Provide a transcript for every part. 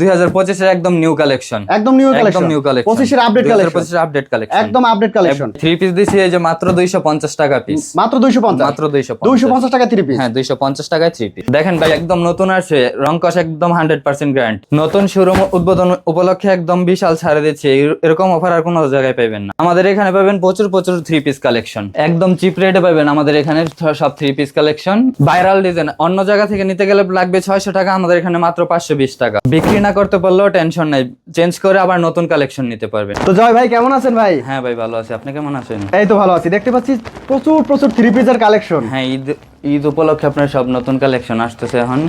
দুই হাজার একদম নিউ কালেকশন একদম নিউ কালেকশন একদম নিউ কালেকশন পঁচিশের আপডেট কালেকশন পঁচিশের আপডেট কালেকশন একদম আপডেট কালেকশন থ্রি পিস দিছি এই যে মাত্র দুইশো পঞ্চাশ টাকা পিস মাত্র দুইশো পঞ্চাশ। মাত্র দুইশো দুইশো পঞ্চাশ টাকা থ্রি পিস হ্যাঁ দুইশো পঞ্চাশ টাকায় থ্রি পিস দেখেন ভাই একদম নতুন আসছে। রংকশ একদম হান্ড্রেড পার্সেন্ট গ্যারান্টি নতুন শোরুম উদ্বোধন উপলক্ষে একদম বিশাল ছাড়ে দিচ্ছে। এরকম অফার আর কোনো জায়গায় পাবেন না। আমাদের এখানে পাবেন প্রচুর প্রচুর থ্রি পিস কালেকশন একদম চিপ রেটে পাবেন আমাদের এখানে সব three piece collection viral design অন্য জায়গা থেকে নিতে গেলে লাগবে ছয়শো টাকা আমাদের এখানে মাত্র পাঁচশো বিশ টাকা। বিক্রি না করতে পারলেও টেনশন নাই। চেঞ্জ করে আবার নতুন কালেকশন নিতে পারবেন। তো জয় ভাই কেমন আছেন ভাই? হ্যাঁ ভাই ভালো আছি। আপনি কেমন আছেন? এই তো ভালো আছি। দেখতে পাচ্ছি প্রচুর প্রচুর থ্রি পিসের কালেকশন হ্যাঁ ঈদ ঈদ উপলক্ষে আপনার সব নতুন কালেকশন আসতেছে এখন।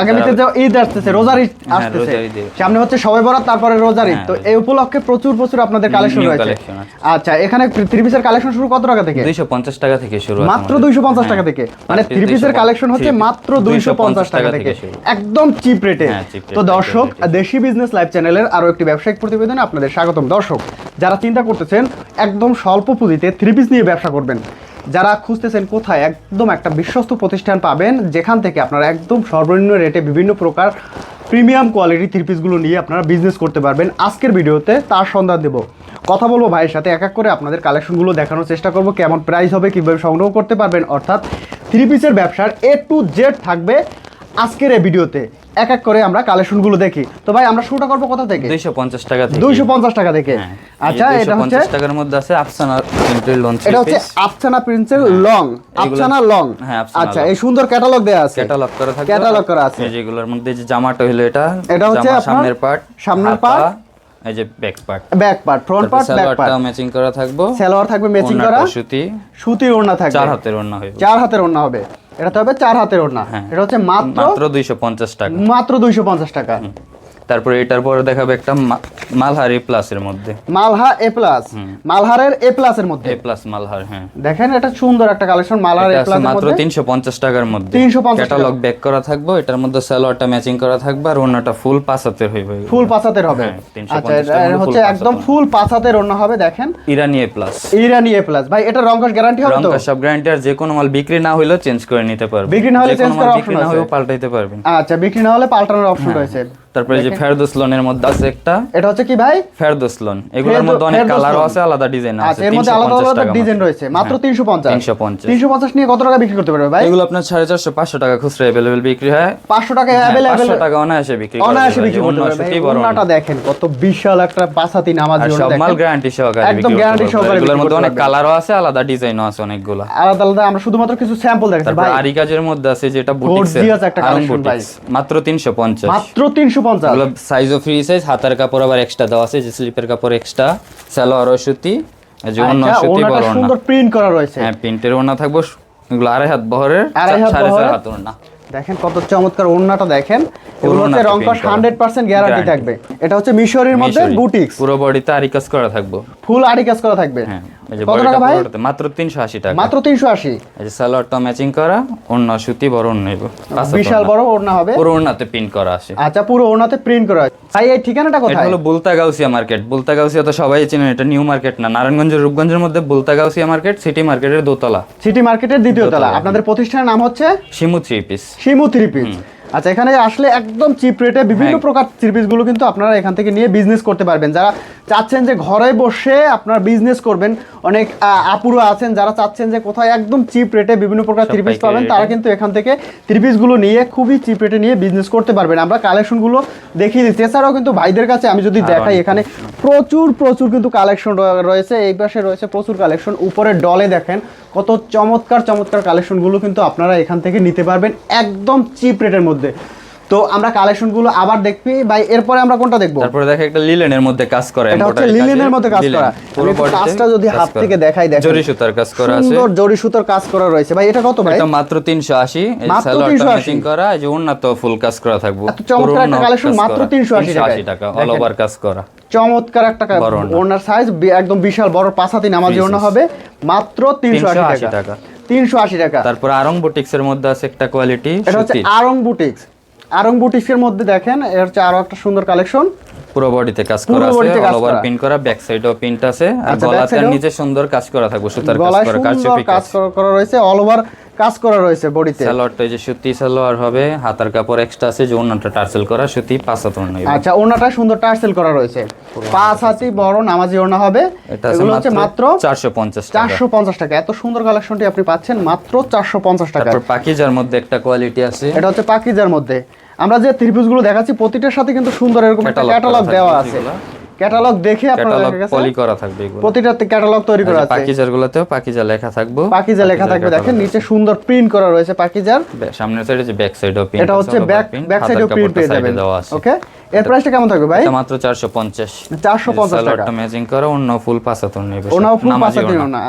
আগামীতে যে ঈদ আসতেছে রোজার ঈদ হ্যাঁ, আসতেছে। সামনে হচ্ছে সবাই বরাত তারপরে রোজার ঈদ। হ্যাঁ, তো এই উপলক্ষে প্রচুর প্রচুর আপনাদের কালেকশন রয়েছে। আচ্ছা এখানে থ্রি পিসের কালেকশন শুরু কত টাকা থেকে? দুইশো পঞ্চাশ টাকা থেকে শুরু মাত্র আমাদের। দুইশো পঞ্চাশ হ্যাঁ। টাকা থেকে। মানে Three থ্রি পিসের কালেকশন হচ্ছে মাত্র দুইশো পঞ্চাশ টাকা থেকে। একদম চিপ রেটে হ্যাঁ, তো দর্শক দেশি বিজনেস লাইভ চ্যানেলের আরও একটি ব্যবসায়িক প্রতিবেদনে আপনাদের স্বাগতম। দর্শক যারা চিন্তা করতেছেন একদম স্বল্প পুঁজিতে থ্রি পিস নিয়ে ব্যবসা করবেন। যারা খুঁজতেছেন কোথায়, একদম একটা বিশ্বস্ত প্রতিষ্ঠান পাবেন, যেখান থেকে আপনারা একদম সর্বনিম্ন রেটে বিভিন্ন প্রকার প্রিমিয়াম কোয়ালিটি থ্রি পিসগুলো নিয়ে আপনারা বিজনেস করতে পারবেন। আজকের ভিডিওতে তার সন্ধান দেব। কথা বলব ভাইয়ের সাথে, এক এক করে আপনাদের কালেকশনগুলো দেখানোর চেষ্টা করব, কেমন প্রাইস হবে, কীভাবে সংগ্রহ করতে পারবেন। অর্থাৎ থ্রি পিসের ব্যবসার এ টু জেড থাকবে আজকের এই ভিডিওতে। এক এক করে আমরা কালেকশনগুলো দেখি। তো ভাই আমরা শুরুটা করব কোথা থেকে? দুইশো পঞ্চাশ টাকা থেকে। দুইশো পঞ্চাশ টাকা থেকে। হ্যাঁ। আচ্ছা এটা হচ্ছে টাকার মধ্যে আছে আফসানা প্রিন্টের লোন এটা হচ্ছে আফসানা প্রিন্সের লং আফসানা লং হ্যাঁ, আচ্ছা এই সুন্দর ক্যাটালগ দেয়া আছে। ক্যাটালগ করা থাকবে। Catalog করা আছে। এই যেগুলোর মধ্যে যে জামাটা হলো এটা এটা হচ্ছে সামনের পার্ট সামনের part, এই যে back part back part front part back part matching করা থাকব। সালোয়ার থাকবে ম্যাচিং করা। সুতি। সুতির ওড়না থাকবে। চার হাতের ওড়না হইবে চার হাতের ওড়না হবে। এটা তো হবে চার হাতের ওড়না। হ্যাঁ। এটা হচ্ছে মাত্র মাত্র দুইশো পঞ্চাশ টাকা। মাত্র দুইশো পঞ্চাশ টাকা। তারপরে এটার পরে দেখাবে একটা মালহারি প্লাস এর মধ্যে। মালহা এ প্লাস মালহারের এ প্লাস এর মধ্যে? এ প্লাস মালহার হ্যাঁ। দেখেন এটা সুন্দর একটা কালেকশন মালহার এ প্লাস মাত্র মধ্যে? তিনশো পঞ্চাশ টাকার মধ্যে। 350 ক্যাটালগ ব্যাক করা থাকবে এটার মধ্যে সালোয়ারটা ম্যাচিং করা থাকবে আর ওড়নাটা ফুল পাঁচ হাতের হইবে ফুল পাঁচাতের হবে। হ্যাঁ, 350 আচ্ছা এটা হচ্ছে একদম ফুল পাঁচাতের ওড়না হবে দেখেন। ইরানি এ প্লাস ইরানি এ প্লাস ভাই এটা রংকশ গ্যারান্টি হবে তো? রংকা সব গ্যারান্টি আর যে কোনো মাল বিক্রি না হইলেও চেঞ্জ করে নিতে পারবে বিক্রি না হলে change করার বিক্রি না হলেও আছে। পাল্টাইতে পারবেন। আচ্ছা বিক্রি না হলে পাল্টানোর অপশন রয়েছে। তারপরে যে ফেরদৌস লোনের মধ্যে আছে একটা। এটা হচ্ছে কি ভাই? ফেরদৌস লোন। এগুলোর মধ্যে অনেক কালারও আছে আলাদা ডিজাইন আছে আচ্ছা এর মধ্যে আলাদা আলাদা ডিজাইন রয়েছে মাত্র হ্যাঁ, তিনশো পঞ্চাশ। 350 নিয়ে কত টাকা বিক্রি করতে পারবে ভাই? এগুলো আপনার সাড়ে চারশো পাঁচশো টাকা খুচরা অ্যাভেলেবেল বিক্রি হয়। পাঁচশো টাকা হ্যাঁ, অ্যাভেলেবেল 500 টাকা অনায়াসে বিক্রি করা অনায়াসে। বিক্রি করতে পারবে বড় ওড়নাটা দেখেন কত বিশাল একটা পাঁচাতি নামাজি ওড়না সব মাল গ্যারান্টি সহকারে একদম পারব। সহকারে এগুলোর মধ্যে অনেক কালারও আছে আলাদা ডিজাইনও আছে অনেকগুলো। আলাদা আলাদা আমরা শুধুমাত্র কিছু স্যাম্পল দেখাচ্ছি ভাই। আরি কাজের মধ্যে আছে যেটা বুটিক্স মাত্র 350 মাত্র তিনশো পঞ্চাশ। সাইজও ফ্রি সাইজ হাতের কাপড় আবার এক্সট্রা দেওয়া আছে যে স্লিপের কাপড় এক্সট্রা সালোয়ার সুতি যে অন্য সুতি বড় সুন্দর প্রিন্ট করা রয়েছে। হ্যাঁ প্রিন্টের ওনা থাকব এগুলো আড়াই হাত বহরের সাড়ে চার হাত ওড়না। দেখেন কত চমৎকার ওড়নাটা দেখেন। এগুলো হচ্ছে রংকশ print করা। হান্ড্রেড পার্সেন্ট গ্যারান্টি থাকবে। এটা হচ্ছে মিশরের মধ্যে বুটিক্স পুরো বডিতে আরি কাজ করা থাকব। ফুল আড়ি কাজ করা থাকবে। হ্যাঁ কত টাকা ভাই? মাত্র 380 টাকা। মাত্র তিনশো আশি। এই যে সালোয়ারটা ম্যাচিং করা অন্য সুতি বড় নেব। বিশাল বড় ওড়না হবে। পুরো ওড়নাতে প্রিন্ট করা আছে। আচ্ছা পুরো ওড়নাতে প্রিন্ট করা আছে। ভাই এই ঠিকানাটা কোথায়? এটা হলো বুলতা গাউসিয়া মার্কেট বুলতা গাউসিয়া তো সবাই চেনেন এটা নিউ মার্কেট না। নারায়ণগঞ্জের রূপগঞ্জের মধ্যে বুলতা গাউসিয়া মার্কেট সিটি মার্কেটের দোতলা। সিটি মার্কেটের দ্বিতীয় তলা। আপনাদের প্রতিষ্ঠানের নাম হচ্ছে? Shimu three piece. Shimu three piece আচ্ছা এখানে আসলে একদম চিপ রেটে বিভিন্ন হ্যাঁ। প্রকার পিসগুলো কিন্তু আপনারা এখান থেকে নিয়ে বিজনেস করতে পারবেন। যারা চাচ্ছেন যে ঘরে বসে আপনার বিজনেস করবেন অনেক আপুরা আছেন যারা চাচ্ছেন যে কোথায় একদম চিপ রেটে বিভিন্ন প্রকার পিস পাবেন তারা কিন্তু এখান থেকে পিসগুলো নিয়ে খুবই চিপ রেটে নিয়ে বিজনেস করতে পারবেন। আমরা কালেকশনগুলো দেখিয়ে দিচ্ছি। এছাড়াও কিন্তু ভাইদের কাছে আমি যদি দেখাই এখানে প্রচুর প্রচুর কিন্তু কালেকশন রয়েছে। এই পাশে রয়েছে প্রচুর কালেকশন উপরে ডলে দেখেন কত চমৎকার চমৎকার কালেকশনগুলো কিন্তু আপনারা এখান থেকে নিতে পারবেন। একদম চিপ রেটের মধ্যে। তো আমরা কালেকশনগুলো আবার দেখবি। ভাই এরপরে আমরা কোনটা দেখব? তারপরে দেখে একটা লিলেনের মধ্যে কাজ করা এটা হচ্ছে লিলেনের মধ্যে কাজ করা। পুরো কাজটা যদি হাত থেকে দেখাই দেখেন। জরি সুতার কাজ করা আছে। সুন্দর জরি সুতোর কাজ করা রয়েছে। ভাই এটা কত ভাই? এটা মাত্র 380 এই সালোয়ারটা 380 ম্যাচিং করা এই যে ওড়না তো ফুল কাজ করা থাকবে। এত চমৎকার একটা collection, মাত্র 380 টাকা অল ওভার কাজ করা। চমৎকার একটা কা- বড় ওড়না। সাইজ একদম বিশাল বড় পাঁচাতি নামাজি Three ওড়না হবে। মাত্র তিনশো আশি 380 টাকা। টাকা। তিনশো আশি টাকা। তারপর আরং বুটিক্স এর মধ্যে আছে একটা কোয়ালিটি এটা হচ্ছে আরং বুটিক্স। আরং বুটিক্সের মধ্যে দেখেন এর হচ্ছে আরও একটা সুন্দর কালেকশন পুরো বডিতে কাজ করা আছে অল ওভার পিন করা। ব্যাক সাইডও প্রিন্ট আছে। আর আচ্ছা, গলাতে নিচে সুন্দর কাজ করা থাকবে সুতার কাজ করা কারচুপি কাজ করা রয়েছে অল ওভার কাজ করা রয়েছে বডিতে? সালোয়ারটা এই যে সুতি সালোয়ার হবে হাতার কাপড় এক্সট্রা আছে যে অন্যটা টার্সেল করা সুতি পাঁচ হাত অন্য আচ্ছা ওনাটা সুন্দর টার্সেল করা রয়েছে। পাঁচ হাতি বড় নামাজি ওনা হবে। এগুলো হচ্ছে মাত্র চারশো পঞ্চাশ টাকা। চারশো পঞ্চাশ টাকা। এত সুন্দর কালেকশনটি আপনি পাচ্ছেন মাত্র চারশো পঞ্চাশ টাকা। তারপর পাকিজার মধ্যে একটা কোয়ালিটি আছে। এটা হচ্ছে পাকিজার মধ্যে। আমরা যে ত্রিভুজগুলো দেখাচ্ছি প্রতিটার সাথে কিন্তু সুন্দর এরকম একটা ক্যাটালগ দেওয়া আছে। ক্যাটালগ দেখে আপনারা ক্যাটালগ পলি করা থাকবে এগুলো। প্রতিটাতে ক্যাটালগ তৈরি করা আছে। পাকিজার গুলোতেও পাকিজা লেখা থাকবে। পাকিজা লেখা থাকবে। দেখেন নিচে সুন্দর প্রিন্ট করা রয়েছে পাকিজার। সামনের সাইডে যে ব্যাক সাইডও প্রিন্ট এটা হচ্ছে ব্যাক ব্যাক সাইডেও প্রিন্ট পেয়ে যাবেন। ওকে এর প্রাইসটা কেমন থাকবে ভাই? মাত্র 450 450 টাকা। ম্যাচিং করা অন্য ফুল পাঁচাতন নেবে। ওনাও ফুল। না।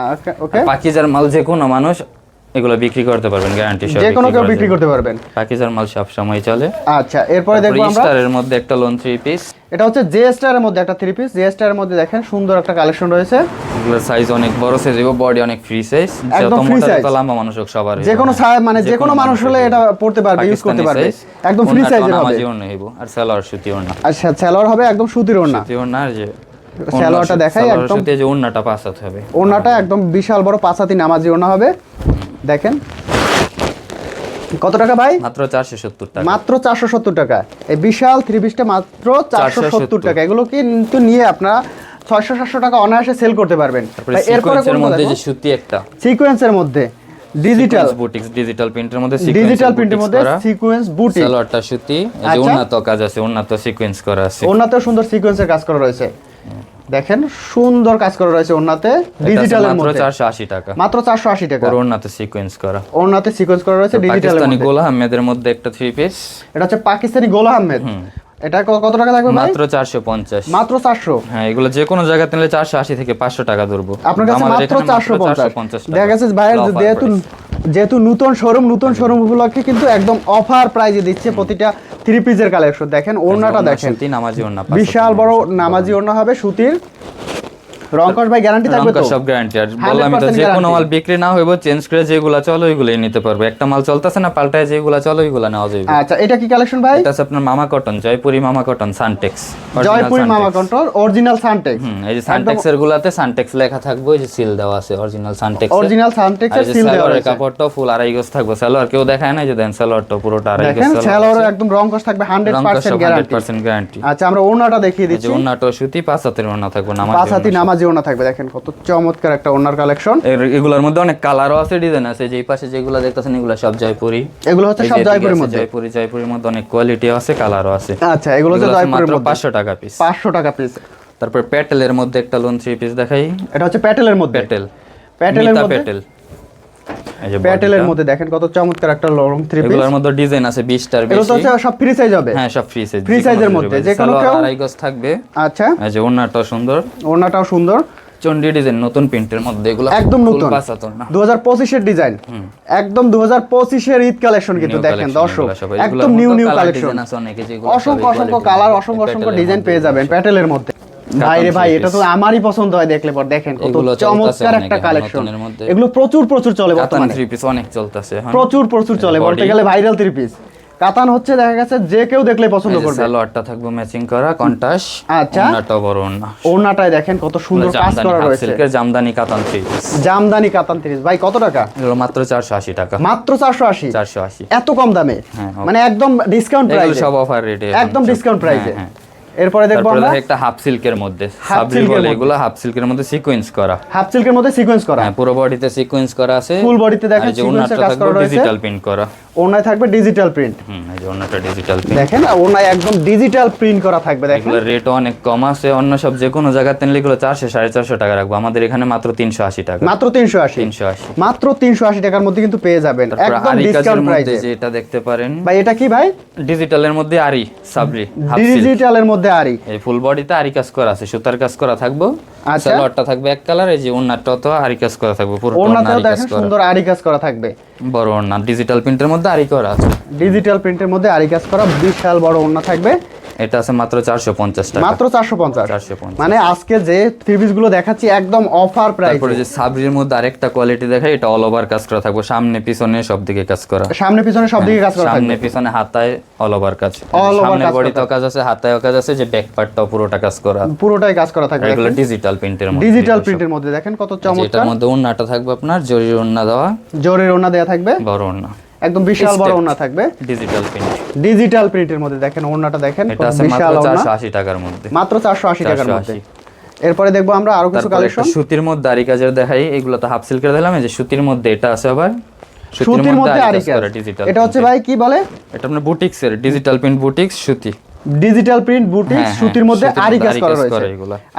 ওকে পাকিজার মাল যে কোনো মানুষ এগুলো বিক্রি করতে পারবেন গ্যারান্টি সহ যে কোনো কেউ বিক্রি করতে পারবেন। মাল সব সময় চলে। আচ্ছা এরপরে দেখব আমরা। স্টারের মধ্যে একটা লোন থ্রি পিস এটা হচ্ছে জে মধ্যে একটা থ্রি পিস জে মধ্যে দেখেন সুন্দর একটা কালেকশন রয়েছে। এগুলোর সাইজ অনেক বড় সাইজ এবং বডি অনেক ফ্রি সাইজ একদম মোটা size। লম্বা মানুষ হোক সবার যে কোনো size মানে যে কোনো মানুষ হলে এটা পড়তে পারবে ইউজ করতে পারবে। একদম ফ্রি সাইজের হবে নামাজি ওড়না হইব আর সালোয়ার সুতি ওড়না। আচ্ছা সালোয়ার হবে একদম সুতির ওড়না। সুতি ওড়না আর যে সালোয়ারটা দেখাই একদম সাথে যে ওড়নাটা পাঁচ হাত হবে। ওড়নাটা একদম বিশাল বড় পাঁচাতি নামাজি ওড়না হবে। দেখেন। কত টাকা ভাই? মাত্র চারশো সত্তর টাকা। মাত্র চারশো সত্তর টাকা। এই বিশাল থ্রি পিসটা মাত্র চারশো সত্তর টাকা। এগুলো কিন্তু নিয়ে আপনারা ছয়শো সাতশো টাকা অনায়াসে সেল করতে পারবেন। এরপরে মধ্যে যে সুতি একটা। সিকোয়েন্সের মধ্যে। ডিজিটাল বুটিক্স ডিজিটাল প্রিন্টের মধ্যে ডিজিটাল প্রিন্টের মধ্যে সিকোয়েন্স বুটি সালোয়ারটা সুতি যে আচ্ছা। উন্নত কাজ আছে উন্নত সিকোয়েন্স করা আছে। সুন্দর সিকোয়েন্সের কাজ করা রয়েছে। দেখেন সুন্দর কাজ করা রয়েছে ওনাতে ডিজিটালের মাত্র মধ্যে। চারশো আশি টাকা। মাত্র চারশো আশি টাকা। পুরো উন্নত সিকোয়েন্স করা। ওনাতে সিকোয়েন্স করা রয়েছে ডিজিটালের পাকিস্তানি গোলা আহমেদের মধ্যে একটা থ্রি পিস এটা হচ্ছে পাকিস্তানি গোলা আহমেদ। এটা কত টাকা ভাই? মাত্র চারশো পঞ্চাশ। মাত্র চারশো। হ্যাঁ এগুলো যে কোনো জায়গায় নিলে চারশো আশি থেকে পাঁচশো টাকা ধরবো। আপনার কাছে মাত্র চারশো পঞ্চাশ। 450 দেখা গেছে ভাইয়ের যেহেতু। যেহেতু নতুন শোরুম নতুন শোরুম উপলক্ষে কিন্তু একদম অফার প্রাইজে দিচ্ছে প্রতিটা থ্রি পিসের কালেকশন দেখেন ওড়নাটা দেখেন। বিশাল বড় নামাজি ওড়না হবে সুতির। রংকশ ভাই গ্যারান্টি থাকবে তো? সব গ্যারান্টি আর বললাম তো যে কোনো মাল বিক্রি না হইব চেঞ্জ করে যেগুলা চলো ওইগুলোই নিতে পারব। একটা মাল চলতেছে না পাল্টায় যেগুলা চলো ওইগুলা নেওয়া যাবে আচ্ছা এটা কি কালেকশন ভাই? এটা আপনার মামা কটন জয়পুরি মামা কটন সানটেক্স জয়পুরি মামা কন্ট্রোল অরিজিনাল সানটেক্স হুম এই যে সানটেক্স এর গুলাতে সানটেক্স লেখা থাকবে ওই যে সিল দেওয়া আছে অরিজিনাল সানটেক্স অরিজিনাল সানটেক্স এর সিল দেওয়া রয়েছে। কাপড়টা ফুল আড়াই গজ থাকবে। সালোয়ার কেউ দেখায় না এই যে দেন সালোয়ারটা পুরোটা আড়াই গজ দেখেন সেলোয়ার একদম রংকশ থাকবে 100% গ্যারান্টি পার্সেন্ট গ্যারান্টি আচ্ছা আমরা ওড়নাটা দেখিয়ে এই যে দিচ্ছি। ওন্নাটা সুতি পাঁচ হাতের ওন্না থাকবে না পাঁচ হাতি নামাজি ওড়না থাকবে। দেখেন কত চমৎকার একটা ওনার কালেকশন এগুলোর মধ্যে অনেক কালারও আছে ডিজাইন আছে। যে পাশে যেগুলো দেখতেছেন এগুলো সব জয়পুরি। এগুলো হচ্ছে সব জয়পুরির মধ্যে। জয়পুরি জয়পুরির মধ্যে অনেক কোয়ালিটি আছে কালারও আছে। আচ্ছা এগুলো হচ্ছে জয়পুরের মধ্যে। পাঁচশো টাকা পিস পাঁচশো টাকা পিস তারপর প্যাটেলের মধ্যে একটা লোন থ্রি পিস দেখাই। এটা হচ্ছে প্যাটেলের মধ্যে। প্যাটেল প্যাটেলের মধ্যে? প্যাটেল প্যাটেলের মধ্যে দেখেন কত চমৎকার একটা লং থ্রি পিস এগুলোর মধ্যে ডিজাইন আছে 20 টার এগুলো তো সব ফ্রি সাইজ হবে? হ্যাঁ সব ফ্রি সাইজ size এর মধ্যে, যে কোনো কেউ- আড়াই গজ থাকবে। আচ্ছা। এই যে ওন্নাটা সুন্দর। ওড়নাটাও সুন্দর। চন্ডি ডিজাইন নতুন প্রিন্টের মধ্যে এগুলো একদম নতুন। পাঁচাতন না। দু হাজার পঁচিশের ডিজাইন। একদম দু হাজার পঁচিশের ঈদ কালেকশন কিন্তু দেখেন দর্শক একদম নিউ নিউ কালেকশন আছে অনেকে যেগুলো অসংখ্য অসংখ্য কালার অসংখ্য অসংখ্য ডিজাইন পেয়ে যাবেন প্যাটেলের মধ্যে। ভাইরে ভাই এটা তো আমারই পছন্দ হয় দেখলে পর। দেখেন কত চমৎকার একটা কালেকশন এগুলো প্রচুর প্রচুর চলে বর্তমানে। থ্রি পিস অনেক চলতেছে প্রচুর প্রচুর চলে বলতে গেলে ভাইরাল থ্রি পিস কাতান হচ্ছে দেখা গেছে যে কেউ দেখলে পছন্দ করবে। সালোয়ারটা থাকবে ম্যাচিং করা কন্টাস আচ্ছা। বড় ওন্না ওড়নাটায় দেখেন কত সুন্দর কাজ জামদানি করা রয়েছে। সিল্কের জামদানি কাতান থ্রি পিস জামদানি কাতান থ্রি ভাই কত টাকা? এগুলো মাত্র চারশো আশি টাকা। মাত্র চারশো আশি? চারশো আশি। এত কম দামে? হ্যাঁ, মানে একদম ডিসকাউন্ট প্রাইসে সব অফার রেটে একদম ডিসকাউন্ট প্রাইসে হ্যাঁ। এরপরে দেখব আমরা একটা হাফ সিল্কের মধ্যে। হাফ সাবরি বলে। এগুলো হাফ সিল্কের মধ্যে সিকোয়েন্স করা। হাফ সিল্কের মধ্যে সিকোয়েন্স করা। হ্যাঁ পুরো বডিতে সিকোয়েন্স করা আছে। ফুল বডিতে দেখা দেখেন কাজ করা রয়েছে। ডিজিটাল প্রিন্ট করা। ওনায় থাকবে ডিজিটাল প্রিন্ট হুম এই যে ওন্নাটা ডিজিটাল প্রিন্ট দেখেন ওনায় একদম ডিজিটাল প্রিন্ট করা থাকবে দেখেন। এগুলোর রেটও অনেক কম আছে অন্য সব যে কোনো জায়গাতে নিলে এগুলো চারশো সাড়ে চারশো টাকা রাখব। আমাদের এখানে মাত্র তিনশো আশি টাকা। মাত্র তিনশো আশি। তিনশো আশি। মাত্র তিনশো আশি টাকার মধ্যে কিন্তু পেয়ে যাবেন। একদম ডিসকাউন্ট প্রাইসে যে এটা দেখতে পারেন। ভাই এটা কি ভাই? ডিজিটালের মধ্যে আরি সাবরি ডিজিটালের মধ্যে আরি। এই ফুল বডিতে আরি কাজ করা আছে সুতার কাজ করা থাকব। আচ্ছা। সালোয়ারটা থাকবে এক কালার এই যে ওন্নাটা তো আরি কাজ করা থাকবে পুরো ওনাতেও দেখেন সুন্দর আরি কাজ করা থাকবে। বড় ওন্না ডিজিটাল প্রিন্টের মধ্যে আরি করা আছে। ডিজিটাল প্রিন্টের মধ্যে আরি কাজ করা বিশাল বড় ওড়না থাকবে। এটা আছে মাত্র চারশো পঞ্চাশ টাকা। মাত্র চারশো পঞ্চাশ। 450 মানে আজকে যে গুলো দেখাচ্ছি একদম অফার প্রাইস তারপরে যে সাবরির মধ্যে আরেকটা কোয়ালিটি দেখাই এটা অল ওভার কাজ করা থাকবে। সামনে পিছনে সব দিকে কাজ করা। সামনে পিছনে সব দিকে কাজ করা সামনে পিছনে হাতায় অল ওভার কাজ। সামনে কাজ করা বডিতেও কাজ আছে হাতায়ও কাজ আছে যে ব্যাক পার্টটাও পুরোটা কাজ করা। পুরোটাই কাজ করা থাকবে। এগুলো ডিজিটাল প্রিন্টের মধ্যে ডিজিটাল প্রিন্টের মধ্যে। দেখেন কত এটার মধ্যে ওন্নাটা থাকবে আপনার জরির ওন্না দেওয়া। জোরের ওনা দেয়া থাকবে। বড় ওন্না একদম বিশাল বড়. ওনা থাকবে। ডিজিটাল প্রিন্ট ডিজিটাল প্রিন্টের মধ্যে দেখেন ওনাটা দেখেন এটা বিশাল ওনা চারশো আশি টাকার মধ্যে। মাত্র চারশো আশি টাকার মধ্যে। এরপরে দেখব আমরা আরও কিছু কালেকশন সুতির মধ্যে আরি কাজের দেখাই এগুলো তো হাফ সিল্কের দিলাম এই যে সুতির মধ্যে এটা আছে আবার। সুতির মধ্যে আরি আরি কাজ ডিজিটাল এটা হচ্ছে ভাই কি বলে? এটা আপনার বুটিক্স এর ডিজিটাল প্রিন্ট বুটিক্স সুতি। ডিজিটাল প্রিন্ট বুটিক সুতির মধ্যে আরি কাজ করা রয়েছে।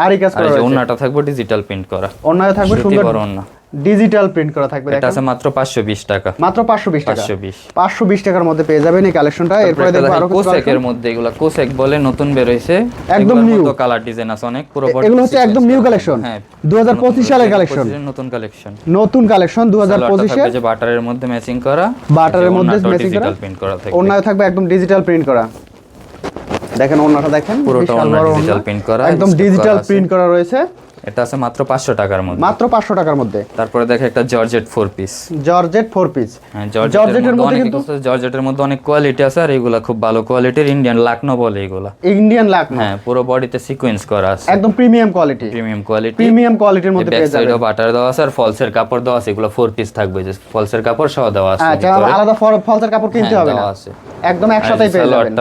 আরি কাজ করা রয়েছে। ওন্নাটা থাকবে ডিজিটাল প্রিন্ট করা। অন্যায় থাকবে সুন্দর ওন্না ডিজিটাল প্রিন্ট করা থাকবে এটা আছে মাত্র পাঁচশো বিশ টাকা। মাত্র পাঁচশো বিশ টাকা। পাঁচশো বিশ। পাঁচশো বিশ টাকার মধ্যে পেয়ে যাবেন এই কালেকশনটা এরপরে দেখব আরও কিছু কোসেকের মধ্যে এগুলা কোসেক বলে নতুন বের হইছে একদম new। কালার ডিজাইন আছে অনেক পুরো collection। এগুলো হচ্ছে একদম নিউ কালেকশন হ্যাঁ দু হাজার পঁচিশ সালের কালেকশন নতুন কালেকশন নতুন কালেকশন দু হাজার পঁচিশে যে বাটারের মধ্যে ম্যাচিং করা বাটারের মধ্যে matching করা। ডিজিটাল প্রিন্ট করা থাকে অন্যায় থাকবে একদম ডিজিটাল প্রিন্ট করা। দেখেন ওনাটা দেখেন পুরোটা বড় ওড়না। print করা, একদম ডিজিটাল প্রিন্ট করা রয়েছে। এটা আছে মাত্র পাঁচশো টাকার মধ্যে। মাত্র পাঁচশো টাকার মধ্যে। তারপরে দেখে একটা georgette four piece georgette four piece হ্যাঁ জর্জেটের মধ্যে কিন্তু- জর্জেটের মধ্যে অনেক কোয়ালিটি আছে আর এগুলা খুব ভালো কোয়ালিটির ইন্ডিয়ান লাকনো বলে এগুলা। ইন্ডিয়ান লাক হ্যাঁ পুরো বডিতে সিকোয়েন্স করা আছে। একদম premium quality premium quality premium কোয়ালিটির মধ্যে পেয়ে যাবেন। সাইডেও বাটার দেওয়া আছে আর ফলসের কাপড় দেওয়া আছে। এগুলো ফোর পিস থাকবে। যে ফলসের কাপড় সহ দেওয়া আছে আচ্ছা। আলাদা ফলসের কাপড় কিনতে হ্যাঁ, হবে না। আছে। একদম একসাথেই পেয়ে যাবেন।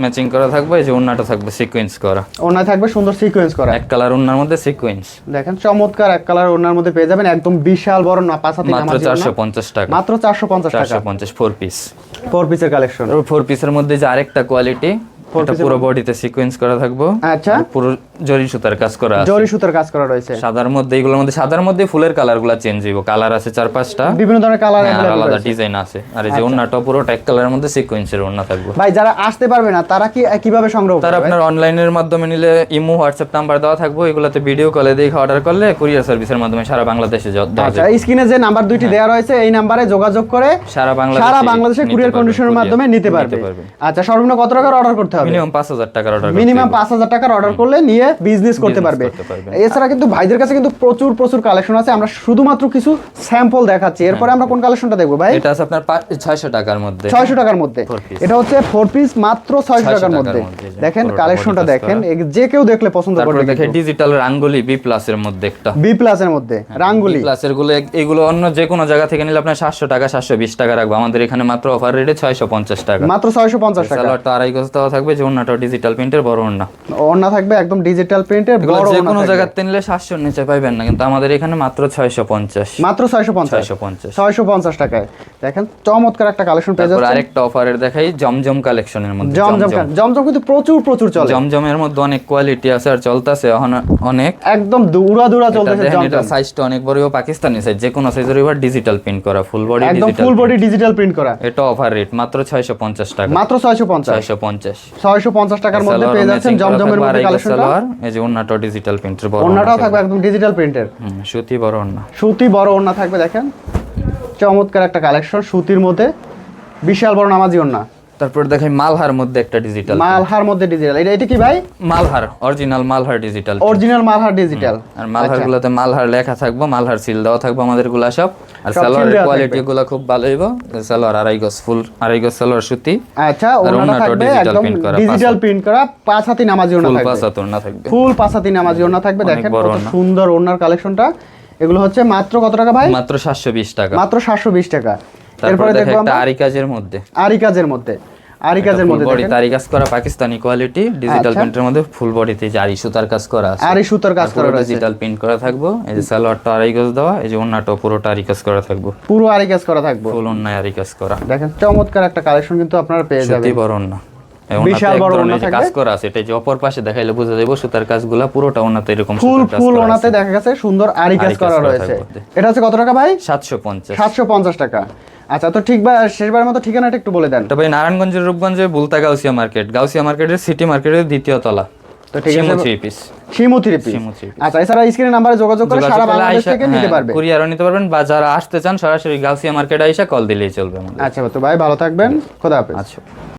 ম্যাচিং করা থাকবে। যে ওন্নাটা থাকবে সিকোয়েন্স করা। ওনায় থাকবে সুন্দর সিকোয়েন্স করা। এক কালার ওন্নার মধ্যে সিকোয়েন্স দেখেন চমৎকার এক কালার ওনার মধ্যে পেয়ে যাবেন একদম বিশাল বড় না পাঁচ হাতে মাত্র নামাজি চারশো ওড়না। পঞ্চাশ টাকা। মাত্র চারশো পঞ্চাশ চারশো টাকা 450 ফোর পিস ফোর পিসের কালেকশন ফোর পিসের মধ্যে যে আরেকটা কোয়ালিটি এটা পুরো বডিতে সিকোয়েন্স করা থাকব। আচ্ছা। পুরো জরি সুতার কাজ করা আছে। জরি সুতার কাজ করা রয়েছে। সাদার মধ্যে এগুলোর মধ্যে সাদার মধ্যে ফুলের কালারগুলা চেঞ্জ হইব। কালার আছে চার পাঁচটা। বিভিন্ন ধরনের কালার হ্যাঁ, আলাদা ডিজাইন আছে। আর এই যে ওন্নাটা পুরো এক কালারের মধ্যে সিকোয়েন্সের ওন্না থাকবে। ভাই যারা আসতে পারবে না তারা কি কীভাবে সংগ্রহ তার করবে আপনার অনলাইনের মাধ্যমে নিলে ইমো হোয়াটসঅ্যাপ নাম্বার দেওয়া থাকবে। এগুলোতে ভিডিও কলে দেখে অর্ডার করলে কুরিয়ার সার্ভিসের মাধ্যমে সারা বাংলাদেশে আচ্ছা স্ক্রিনে যে নাম্বার দুইটি দেওয়া রয়েছে এই নাম্বারে যোগাযোগ করে সারা বাংলাদেশে সারা বাংলাদেশে কুরিয়ার কন্ডিশনের মাধ্যমে নিতে পারবে। আচ্ছা সর্বনিম্ন কত টাকার অর্ডার করতে হবে? মিনিমাম পাঁচ হাজার টাকার অর্ডার মিনিমাম পাঁচ হাজার টাকার অর্ডার করলে নিয়ে বিজনেস করতে পারবে। এছাড়া কিন্তু ভাইদের কাছে কিন্তু প্রচুর প্রচুর কালেকশন আছে। আমরা শুধুমাত্র কিছু স্যাম্পল দেখাচ্ছি। এরপরে আমরা কোন কালেকশনটা দেখব ভাই? এটা আছে আপনার ছয়শো টাকার মধ্যে। ছয়শো টাকার মধ্যে। এটা হচ্ছে ফোর পিস মাত্র 600 টাকার টাকার মধ্যে। মধ্যে, যে দেখেন কালেকশনটা দেখেন। যে কেউ দেখলে পছন্দ করবে দেখে ডিজিটাল রাঙ্গুলি বি প্লাস এর মধ্যে একটা। বি প্লাসের মধ্যে। রাঙ্গুলি। প্লাস এরগুলো এগুলো অন্য যে কোনো জায়গা থেকে নিলে আপনার সাতশো টাকা সাতশো বিশ টাকা রাখব। আমাদের এখানে মাত্র অফার রেটে ছয়শো পঞ্চাশ টাকা। মাত্র ছয়শো পঞ্চাশ টাকা। সালোয়ারটা আড়াই গজ দেওয়া থাকবে। যে অন্যটা ডিজিটাল প্রিন্টের বড় অন্য ওড়না থাকবে একদম ডিজিটাল প্রিন্টের বড় যে কোনো থাকবে। জায়গাতে নিলে সাতশোর নিচে পাইবেন না কিন্তু আমাদের এখানে মাত্র ছয়শো পঞ্চাশ। মাত্র ছয়শো পঞ্চাশ। ছয়শো পঞ্চাশ। ছয়শো পঞ্চাশ টাকায়। দেখেন চমৎকার একটা কালেকশন পেয়ে তারপর আরেকটা অফারের দেখাই জমজম কালেকশনের মধ্যে জমজম জমজম। কিন্তু প্রচুর প্রচুর চলে। জমজমের মধ্যে অনেক কোয়ালিটি আছে আর চলতেছে এখন অনেক। একদম দুরা দুরা চলতেছে দেখেন এটা সাইজটা অনেক বড় পাকিস্তানি সাইজ যে কোনো সাইজের এবার ডিজিটাল প্রিন্ট করা ফুল বডি একদম digital full body digital print করা। এটা অফার রেট মাত্র ছয়শো পঞ্চাশ টাকা। মাত্র ছয়শো পঞ্চাশ। ছয়শো পঞ্চাশ ছয়শো পঞ্চাশ টাকার মধ্যে পেয়ে যাচ্ছেন জমজমের মধ্যে কালেকশনটা এই যে ওন্নাটা ডিজিটাল প্রিন্টের বড় ওন্নাটাও থাকবে একদম ডিজিটাল প্রিন্টের সুতি বড় ওন্না সুতি বড় ওড়না থাকবে দেখেন। চমৎকার একটা কালেকশন সুতির মধ্যে। বিশাল বড় নামাজি ওড়না। তারপর দেখাই মালহার মধ্যে একটা ডিজিটাল মালহার মধ্যে ডিজিটাল এটা এটা কি ভাই? Malhar original Malhar digital original Malhar digital আর মালহার গুলোতে মালহার লেখা থাকব মালহার সিল দেওয়া থাকবে আমাদেরগুলা সব। আর সালোয়ারের কোয়ালিটি গুলো খুব ভালো হইব। সালোয়ার আড়াই গজ ফুল আড়াই গজ সালোয়ার সুতি। আচ্ছা আর ওড়নাটা থাকবে একদম ডিজিটাল প্রিন্ট করা পাঁচ হাতি। নামাজি ওড়না ফুল থাকবে। পাঁচাতর না থাকবে। ফুল পাঁচ হাতি নামাজি ওড়না থাকবে। দেখেন কত সুন্দর ওড়নার কালেকশনটা। এগুলো হচ্ছে মাত্র কত টাকা ভাই? মাত্র সাতশো বিশ টাকা। মাত্র সাতশো বিশ টাকা। তারপরে এরপরে দেখো দেখব একটা আমরা। আরি কাজের মধ্যে। আরি কাজের মধ্যে। আরি কাজের মধ্যে বডি তারি কাজ করা পাকিস্তানি কোয়ালিটি ডিজিটাল। প্রিন্টের মধ্যে ফুল বডিতে যে আরি সুতার কাজ করা আছে। আরি সুতার কাজ করা রয়েছে। ডিজিটাল প্রিন্ট করা থাকব। এই যে সালোয়ারটা আড়াই গজ দেওয়া এই যে ওন্নাটা পুরোটা আরি কাজ করা থাকব। পুরো আরি কাজ করা থাকবে। ফুল ওন্নায় আরি কাজ করা। দেখেন চমৎকার একটা কালেকশন কিন্তু আপনারা পেয়ে যাবেন। সত্যি বড় ওন্না। বিশাল বড় যে থাকবে। কাজ করা আছে এটা যে অপর পাশে দেখাইলে বোঝা যাবে সুতার কাজগুলা পুরোটা ওন্নাতে এরকম ফুল ফুল ওনাতে দেখা গেছে সুন্দর আরি কাজ করা রয়েছে। এটা হচ্ছে কত টাকা ভাই? 750 সাতশো পঞ্চাশ টাকা। আচ্ছা তো ঠিক বা শেষবারের মতো ঠিকানাটা একটু বলে দেন। তবে নারায়ণগঞ্জের রূপগঞ্জে বুলতা গাউসিয়া মার্কেট। গাউসিয়া মার্কেটের সিটি মার্কেটের দ্বিতীয় তলা। তো ঠিক আছে পিস শিমু থ্রি। আচ্ছা এছাড়া নাম্বারে যোগাযোগ করে সারা বাংলাদেশ থেকে হ্যাঁ, নিতে পারবে। কুরিয়ারও নিতে পারবেন বা যারা আসতে চান সরাসরি গাউসিয়া মার্কেটে আইসা কল দিলেই চলবে আচ্ছা তো ভাই ভালো থাকবেন। খোদা হাফেজ। আচ্ছা।